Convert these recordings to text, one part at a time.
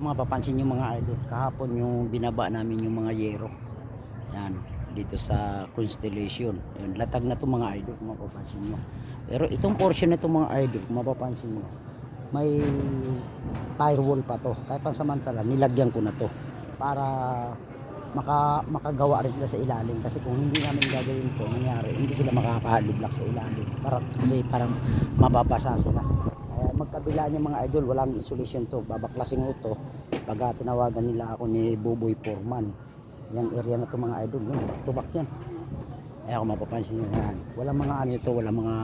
Mga papansin nyo mga idol, kahapon yung binaba namin yung mga yero. Yan, dito sa Constellation. Yan, latag na to mga idol kung mapapansin nyo. Pero itong portion na to mga idol, kung mapapansin nyo, may firewall pa to. Kaya pansamantala, nilagyan ko na to para maka, makagawa rin sila sa ilalim kasi kung hindi namin gagawin to nangyari hindi sila makakahalublock sa ilalim para, kasi parang mababasa sila magkabila niya mga idol walang insulation to. Babaklasin ko to. Pag tinawagan nila ako ni Buboy Foreman. Yung area na to mga idol. Yun to back yan. Kaya kung mapapansin nyo yan. Walang mga ano ito walang mga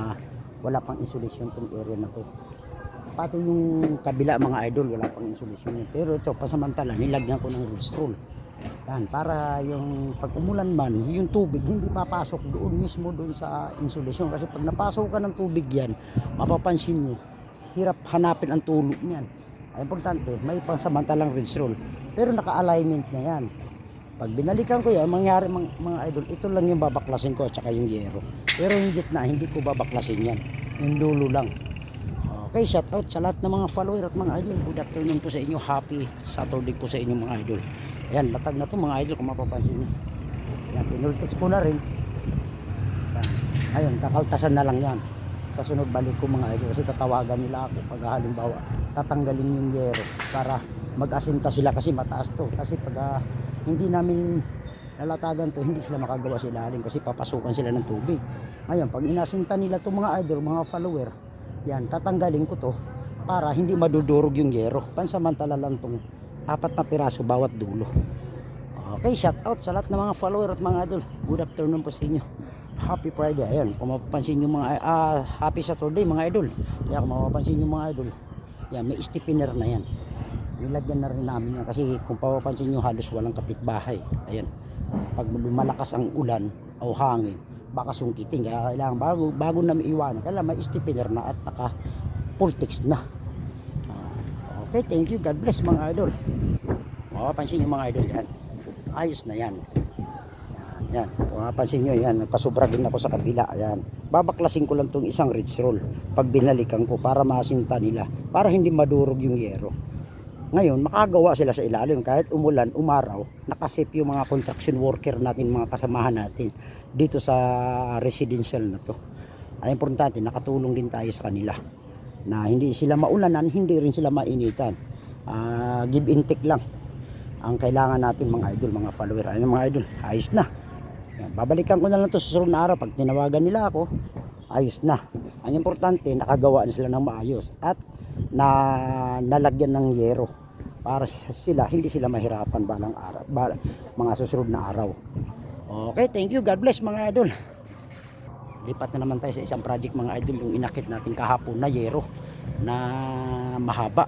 wala pang insulation tong area na to. Pati yung kabila mga idol wala pang insulation yun. Pero ito pasamantala nilagyan ko ng roll yan, para yung pag umulan man, yung tubig hindi papasok doon mismo doon sa insulation. Kasi pag napasok ka ng tubig yan, mapapansin nyo, hirap hanapin ang tulog niyan. Ay importante, may pansamantalang ridge roll. Pero naka-alignment na yan. Pag binalikan ko yan, mangyari mga, mga idol, ito lang yung babaklasin ko at saka yung yero. Pero yung gitna, hindi ko babaklasin yan. Yung dulo lang. Okay, shout out sa lahat ng mga follower at mga idol. Good afternoon po sa inyo. Happy Saturday po sa inyo mga idol. Ayan, latag na to mga idol kung mapapansin nyo. Ayan, pinultex ko na rin. Ayun, kakaltasan na lang yan. Sa sunod balik ko mga idol kasi tatawagan nila ako pag halimbawa tatanggalin yung yero para mag-asinta sila kasi mataas to. Kasi pag ah, hindi namin nalatagan to, hindi sila makagawa sa ilalim kasi papasukan sila ng tubig. Ngayon, pag inasinta nila to mga idol, mga follower, yan, tatanggalin ko to para hindi madudurog yung yero. Pansamantala lang tong apat na piraso bawat dulo. Okay, shout out sa lahat ng mga follower at mga idol. Good afternoon po sa inyo. Happy Friday. Ayan, kung mapapansin nyo mga, ah, happy Saturday mga idol. Kaya kung mapapansin nyo mga idol, yan, may stipiner na yan. Nilagyan na rin namin yan kasi kung papapansin nyo halos walang kapitbahay. Ayan, pag lumalakas ang ulan o hangin, baka sungkitin. Kaya kailangan bago, bago na iwanan, kailangan may stipiner na at naka text na. Ah, Okay, thank you. God bless mga idol. Mapapansin nyo mga idol yan. Ayos na yan. Yan. Kung mapapansin nyo yan, nagpasobra din ako sa kabila. Yan. Babaklasin ko lang tong isang ridge roll pag binalikan ko para masinta nila. Para hindi madurog yung yero. Ngayon, makagawa sila sa ilalim kahit umulan, umaraw, nakasip yung mga construction worker natin, mga kasamahan natin dito sa residential na to. Ay importante, nakatulong din tayo sa kanila na hindi sila maulanan, hindi rin sila mainitan. Ah, give and take lang ang kailangan natin mga idol, mga follower. Ayun mga idol, ayos na. Yan, babalikan ko na lang to sa susunod na araw pag tinawagan nila ako, ayos na. Ang importante, nakagawa na sila ng maayos at na nalagyan ng yero para sila hindi sila mahirapan balang araw, bal- mga susunod na araw. Okay, thank you. God bless mga idol. Lipat na naman tayo sa isang project mga idol yung inakit natin kahapon na yero na mahaba.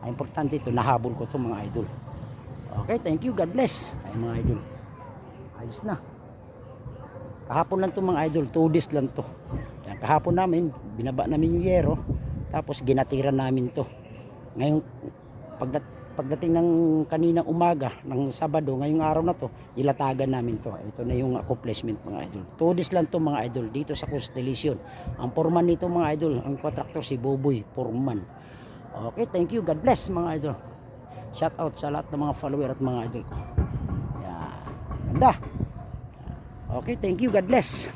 Ang importante ito, nahabol ko to mga idol. Okay, thank you. God bless. Ay mga idol. Ayos na. Kahapon lang to mga idol. 2 days lang to. Yan, kahapon namin, binaba namin yung yero. Tapos ginatiran namin to. Ngayon, pagdat pagdating ng kaninang umaga, ng Sabado, ngayong araw na to, ilatagan namin to. Ito na yung accomplishment mga idol. 2 days lang to mga idol dito sa Constellation. Ang foreman nito mga idol, ang contractor si Boboy Foreman. Okay, thank you. God bless mga idol. Shout out sa lahat ng mga follower at mga idol ko. Yan. Ganda. Okay, thank you. God bless.